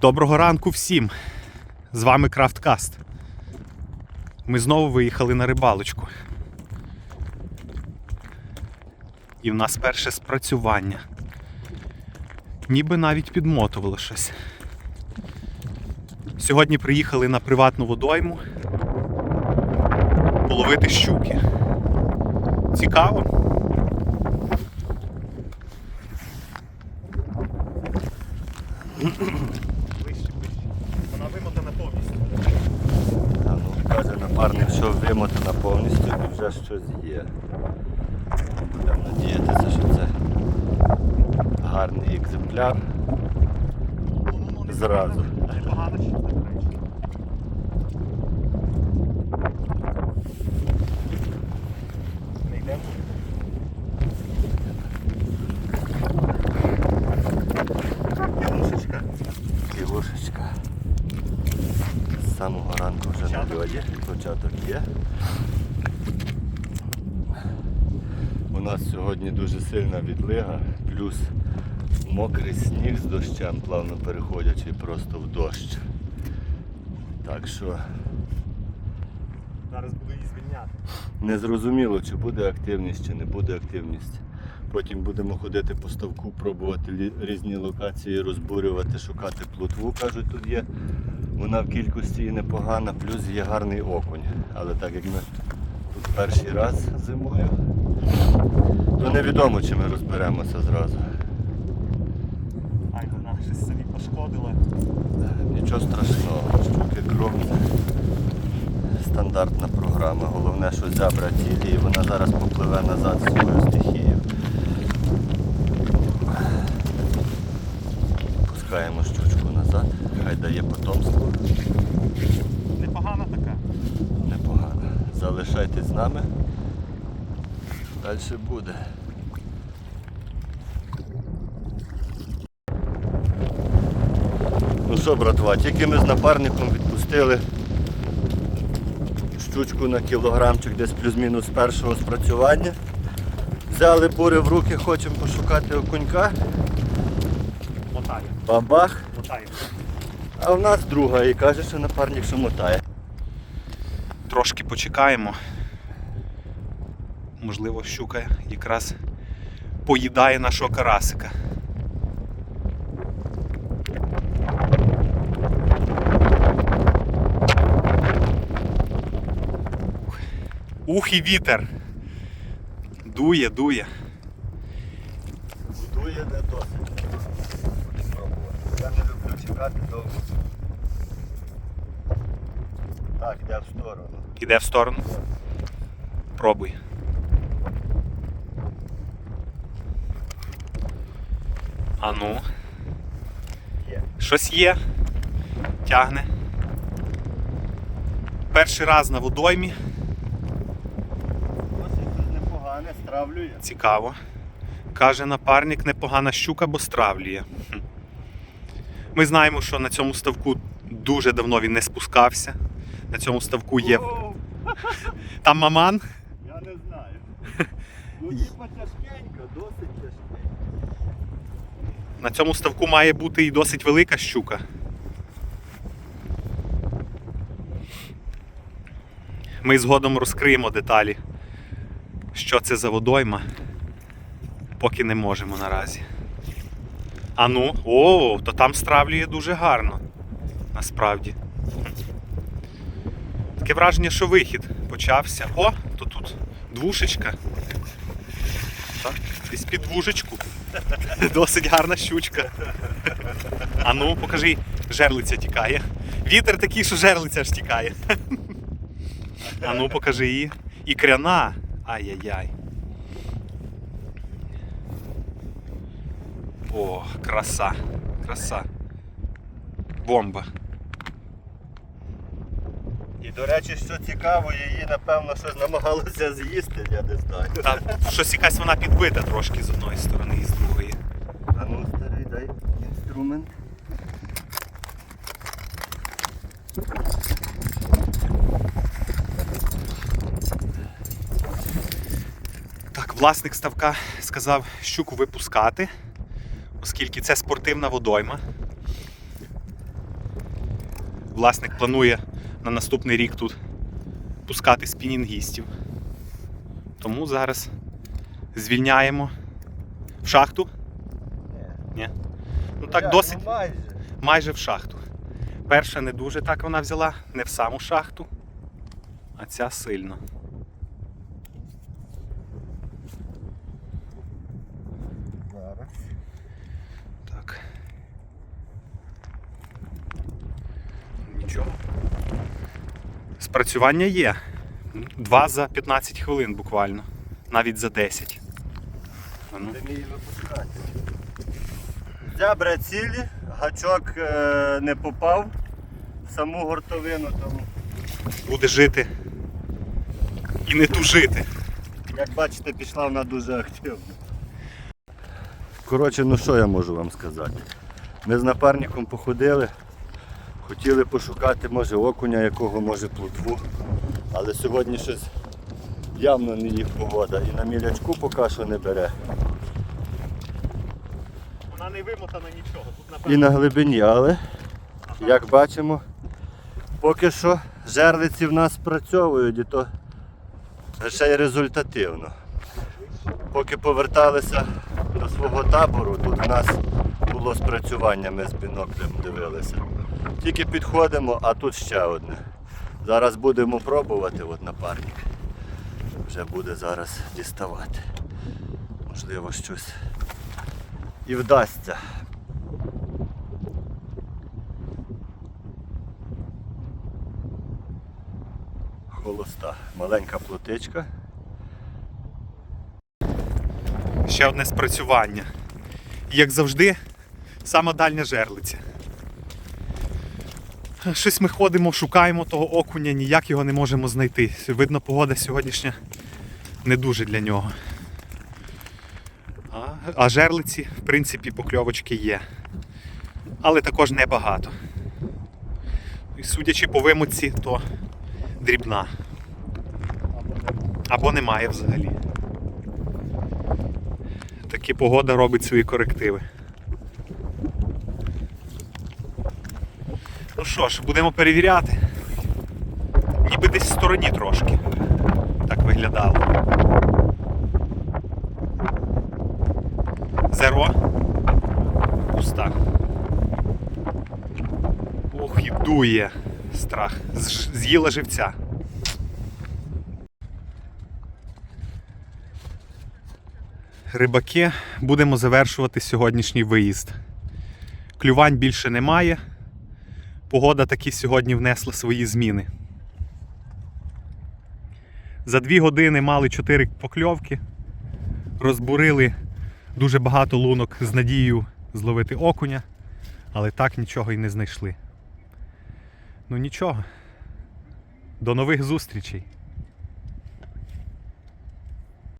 Доброго ранку всім! З вами Крафткаст. Ми знову виїхали на рибалочку. І в нас перше спрацювання. Ніби навіть підмотувало щось. Сьогодні приїхали на приватну водойму половити щуки. Цікаво? Вище, вище. Вона вимотана повністю. А ну, каже напарник, що вимотана повністю і вже щось є. Будемо надіятися, що це гарний екземпляр. Зразу. Непогано ще, до речі. Не йдемо? Самого ранку вже на льоді. Початок є. У нас сьогодні дуже сильна відлига, плюс мокрий сніг з дощем, плавно переходячи просто в дощ. Так що Зараз буду її звільняти. Незрозуміло, чи буде активність, чи не буде активність. Потім будемо ходити по ставку, пробувати різні локації, розбурювати, шукати плотву, кажуть, тут є. Вона в кількості і непогана, плюс є гарний окунь. Але так як ми тут перший раз зимою, то невідомо, чи ми розберемося зразу. Ай, вона щось собі пошкодила. Нічого страшного, щуки кров стандартна програма. Головне, що зябра цілі і вона зараз попливе назад в свою стихію. Пускаємо щучку назад, хай дає потомство. Непогана така. Непогано. Залишайтесь з нами. Далі буде. Ну що, братва, тільки ми з напарником відпустили щучку на кілограмчик десь плюс-мінус першого спрацювання. Взяли бури в руки, хочемо пошукати окунька. Бабах. Мотає. А в нас друга і каже, що напарник що мотає. Трошки почекаємо. Можливо, щука якраз поїдає нашого карасика. Ух і вітер. Дує, дує. Будує де досить. Спробувати. Я люблю довго. Так, йде в сторону. Іде в сторону. Пробуй. А ну, Є. щось є. Тягне. Перший раз на водоймі. Досить тут непогане, стравлює. Цікаво. Каже напарник, непогана щука, бо стравлює. Хм. Ми знаємо, що на цьому ставку дуже давно він не спускався. На цьому ставку є. Там маман. Я не знаю. Ну типа тяжкенько, досить тяжкенько. На цьому ставку має бути і досить велика щука. Ми згодом розкриємо деталі, що це за водойма, поки не можемо наразі. А ну, о, то там стравлює дуже гарно. Насправді. Таке враження, що вихід почався. О, то тут двушечка. Так, десь під двушечку. Досить гарна щучка. А ну, покажи, жерлиця тікає. Вітер такий, що жерлиця аж тікає. А ну, покажи її. І кряна. Ай-яй-яй. О, краса. Краса. Бомба. І до речі, що цікаво, її напевно щось намагалося з'їсти, я не знаю. Та щось якась вона підбита трошки з одної сторони і з другої. А ну старий, дай інструмент. Так, власник ставка сказав щуку випускати, оскільки це спортивна водойма. Власник планує на наступний рік тут пускати спінінгістів. Тому зараз звільняємо в шахту. Ні. Ну так досить майже. майже в шахту. Перша не дуже так вона взяла, не в саму шахту, а ця сильно. Зараз. Так. Нічого. Спрацювання є. Два за 15 хвилин буквально. Навіть за 10. А ну. Де мій випускати. Зябра цілі, гачок е, не попав в саму гуртовину, тому, Буде жити і не тужити. як бачите, пішла вона дуже активно. Коротше, ну що я можу вам сказати? Ми з напарником походили, хотіли пошукати, може, окуня, якого, може, плотву. Але сьогодні щось явно не їх погода. І на мілячку поки що не бере. Вона не вимотана нічого. Тут і на глибині, але як бачимо, поки що жерлиці в нас спрацьовують і то ще й результативно. Поки поверталися свого табору, тут в нас було спрацювання, ми з біноклем дивилися. Тільки підходимо, а тут ще одне. Зараз будемо пробувати, от напарник вже буде зараз діставати. Можливо, щось і вдасться. Холоста. Маленька плотичка. Ще одне спрацювання. Як завжди, сама дальня жерлиця. Щось ми ходимо, шукаємо того окуня, ніяк його не можемо знайти. Видно, погода сьогоднішня не дуже для нього. А, а жерлиці, в принципі, покльовочки є. Але також небагато. І судячи по вимоці, то дрібна. Або немає взагалі. Таки погода робить свої корективи. Ну що ж, будемо перевіряти. Ніби десь в стороні трошки. Так виглядало. Зеро. Пуста. Ох, і дує страх. З'їла живця. Рибаки, будемо завершувати сьогоднішній виїзд. Клювань більше немає. Погода таки сьогодні внесла свої зміни. За дві години мали чотири покльовки. Розбурили дуже багато лунок з надією зловити окуня, але так нічого і не знайшли. Ну нічого. До нових зустрічей!